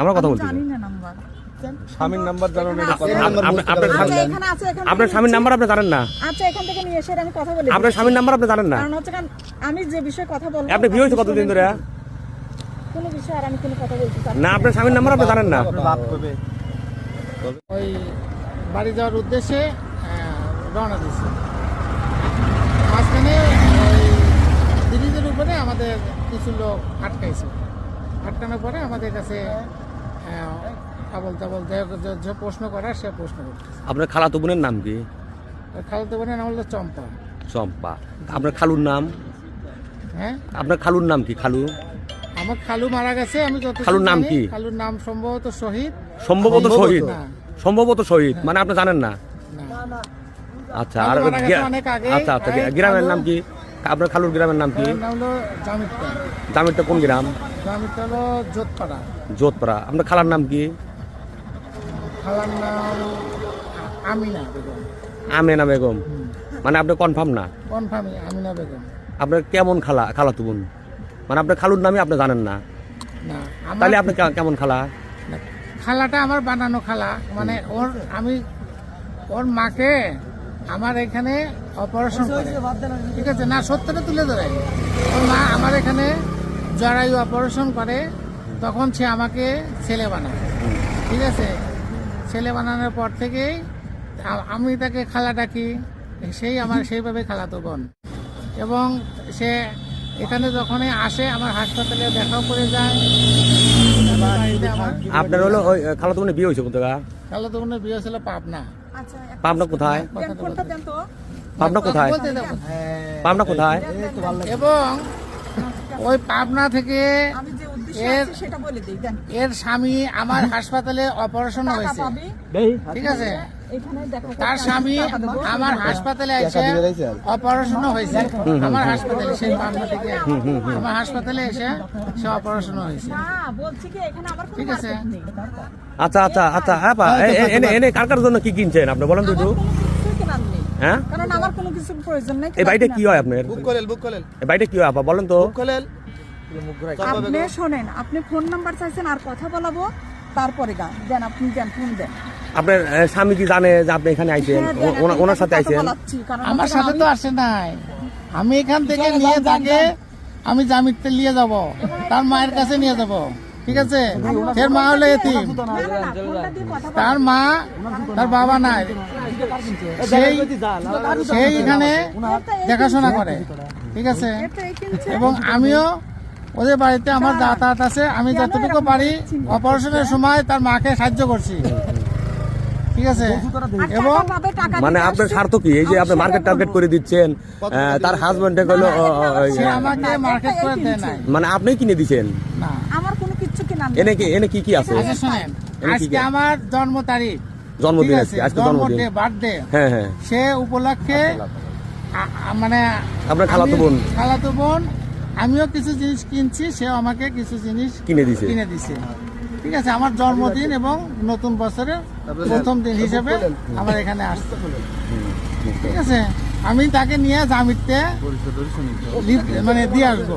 আমার কথা বলছি স্বামীর নাম্বার জানো না আছে। আপনার আচ্ছা, স্বামী- এখানে আছে, এখান আপনার স্বামীর নাম্বার আপনি জানেন না? আচ্ছা এখান থেকে নিয়ে এসে আমি কথা বলি আপনার স্বামীর নাম্বার আপনি জানেন না? কারণ হচ্ছে আমি যে বিষয়ে কথা বলব আপনি বিয়ে হয়েছে কতদিন ধরে? কোনো বিষয়ে আর আমি কোনো কথা চাই না আপনার স্বামীর নাম্বার আপনি জানেন না? ওই বাড়ি যাওয়ার উদ্দেশ্যে রওনা দিয়েছি। মাঝখানে ওই ব্রিজের উপরে আমাদের কিছু লোক আটকাইছে। আটকানোর পরে আমাদের কাছে আবল তাবল যে প্রশ্ন করার সে প্রশ্ন করতেছে। আপনার খালাতো বোনের নাম কি? খালতো বোনের নাম হলো চম্পা। চম্পা। আপনার খালুর নাম? হ্যাঁ? আপনার খালুর নাম কি খালু? আমার খালু মারা গেছে আমি যত খালুর নাম কি? খালুর নাম সম্ভবত শহীদ। সম্ভবত শহীদ? সম্ভবত শহীদ? মানে আপনি জানেন না? না। আচ্ছা আর। আচ্ছা আচ্ছা গ্রামের নাম কি? আপনার খালুর গ্রামের নাম কি? নাম দামিরটা কোন গ্রাম? জোতপাড়া। যোধপাড়া আপনার খালার নাম কি? খালার নাম আমিনা বেগম। মানে আপনি কনফার্ম না? আপনার কেমন খালা খালা বোন? মানে আপনার খালুর নামই আপনি জানেন না? না তাহলে আপনি কেমন খালা? খালাটা আমার বানানো খালা। মানে ওর আমি ওর মাকে আমার এখানে অপারেশন করে। ঠিক আছে না সত্যটা তুলে ধরে মা আমার এখানে জরায়ু অপারেশন করে তখন সে আমাকে ছেলে বানায়। ঠিক আছে? ছেলে বানানোর পর থেকেই আমি তাকে খালা ডাকি সেই আমার সেইভাবে খালাতো বোন। এবং সে এখানে যখনই আসে আমার হাসপাতালে দেখাও করে যায়। আমার আপনার হলো ওই খালাতো বোনের বিয়ে হয়েছে কোথায় খালাতো বোনের বিয়ে ছিল পাবনা। আচ্ছা পাবনা কোথায়? দেন, তো। পাবনা কোথায়? পাবনা কোথায়? এবং ওই পাবনা থেকে আমি যে উদ্দেশ্যে এর- স্বামী আমার হাসপাতালে অপারেশন হয়েছে। ঠিক আছে? তার স্বামী আমার হাসপাতালে এসে অপারেশন হয়েছে। আমার হাসপাতালে সেই পাবনা থেকে। আমার হাসপাতালে এসে সে অপারেশন হয়েছে। না বলছি কি এখানে আমার কোনো ঠিক আছে। আচ্ছা আচ্ছা আচ্ছা হ্যাঁ এ- এনে এনে কার কার জন্য কি কিনছেন আপনি? বলেন তো হ্যাঁ? কারণ আমার কোনো কিছু প্রয়োজন নেই এই বাড়িটা কি হয় আপনার? বুক করেল বুক করেল এই বাড়িটা কি হয় আপা বলেন তো। বুক করেল আপনি শোনেন আপনি ফোন নাম্বার চাইছেন আর কথা বলাবো তারপরে গান। দেন আপনি দেন ফোন দেন। আপনার স্বামী কি জানে যে আপনি এখানে আইছেন? হ্যাঁ, ওনার সাথে আইছেন? আমার সাথে তো আসে নাই। আমি এখান থেকে নিয়ে তাকে আমি জামিতে নিয়ে যাব তার মায়ের কাছে নিয়ে যাব। ঠিক আছে? এর মা হলো এতিম। তার মা তার বাবা নাই। সেই সেই এখানে দেখাশোনা করে। ঠিক আছে। এবং আমিও ওদের বাড়িতে আমার যাতায়াত আছে। আমি যতটুকু পারি অপারেশনের সময় তার মাকে সাহায্য করছি। ঠিক আছে? এবং মানে আপনার স্বার্থ কি? এই যে আপনি মার্কেট টার্গেট করে দিচ্ছেন তার হাজবেন্ডে গেলো সে আমাকে মার্কেট করে দেয় নাই। মানে আপনি কিনে দিচ্ছেন না। আমার কোনো কিচ্ছু কেনার নেই এনে কি এনে কি কি আছে? আচ্ছা শোনেন। আজকে আমার জন্ম তারিখ। জন্মদিন ঠিক আজকে আছে? আজকে জন্মদিন। বার্থডে। হ্যাঁ হ্যাঁ। সে উপলক্ষে আ- আ- মানে আপনার খালাতো বোন? খালাতো বোন। আমিও কিছু জিনিস কিনছি সেও আমাকে কিছু জিনিস কিনে দিছে। কিনে দিছে। ঠিক আছে আমার জন্মদিন এবং নতুন বছরের প্রথম দিন হিসেবে আমার এখানে আসতে ঠিক আছে? আমি তাকে নিয়ে জামিতে মানে দিয়ে আসব।